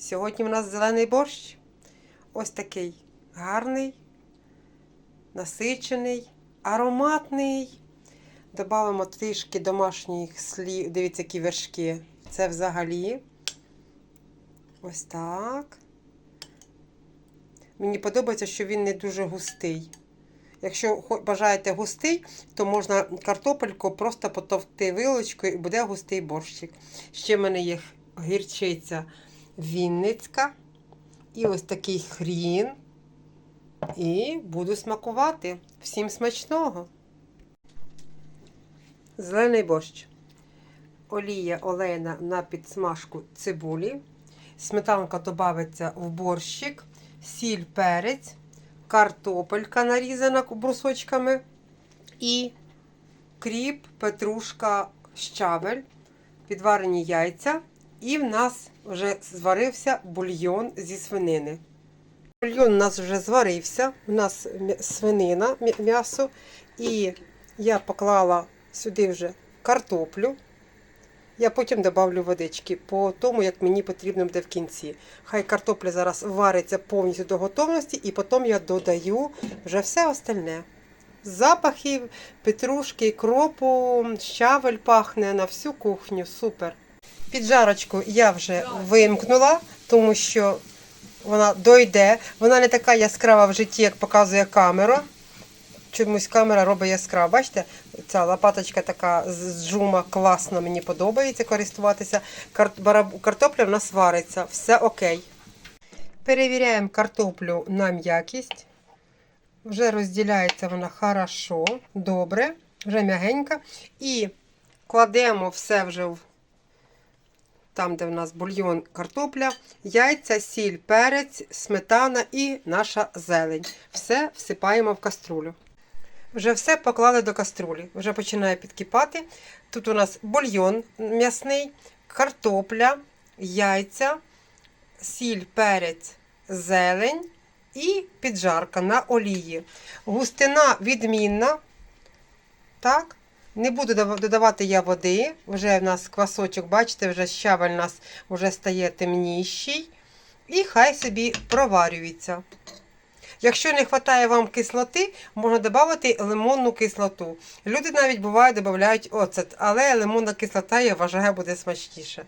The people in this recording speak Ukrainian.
Сьогодні в нас зелений борщ. Ось такий гарний, насичений, ароматний. Добавимо трішки домашніх слів. Дивіться, які вершки. Це взагалі. Ось так. Мені подобається, що він не дуже густий. Якщо бажаєте густий, то можна картопельку просто потовкти вилочкою і буде густий борщик. Ще в мене є гірчиця Вінницька. І ось такий хрін. І буду смакувати. Всім смачного. Зелений борщ. Олія олейна на підсмажку цибулі. Сметанка додається в борщик, сіль, перець, картопелька нарізана брусочками і кріп, петрушка, щавель, підварені яйця. І в нас вже зварився бульйон зі свинини. Бульйон у нас вже зварився, у нас свинина, м'ясо. І я поклала сюди вже картоплю. Я потім додавлю водички по тому, як мені потрібно буде в кінці. Хай картопля зараз вариться повністю до готовності, і потім я додаю вже все остальне. Запахи петрушки, кропу, щавель пахне на всю кухню. Супер. Піджарочку я вже вимкнула, тому що вона дойде. Вона не така яскрава в житті, як показує камера. Чомусь камера робить яскраво. Бачите, ця лопаточка така з жума класно, мені подобається користуватися. Картопля в нас вариться, все окей. Перевіряємо картоплю на м'якість. Вже розділяється вона хорошо, добре, вже м'ягенька. І кладемо все вже в там, де в нас бульйон, картопля, яйця, сіль, перець, сметана і наша зелень. Все всипаємо в каструлю. Вже все поклали до каструлі. Вже починає підкипати. Тут у нас бульйон м'ясний, картопля, яйця, сіль, перець, зелень і піджарка на олії. Густина відмінна. Так. Не буду додавати я води. Вже в нас квасочок, бачите, вже щавель у нас вже стає темніший. І хай собі проварюється. Якщо не вистачає вам кислоти, можна додати лимонну кислоту. Люди навіть буває додають оцет, але лимонна кислота, я вважаю, буде смачніше.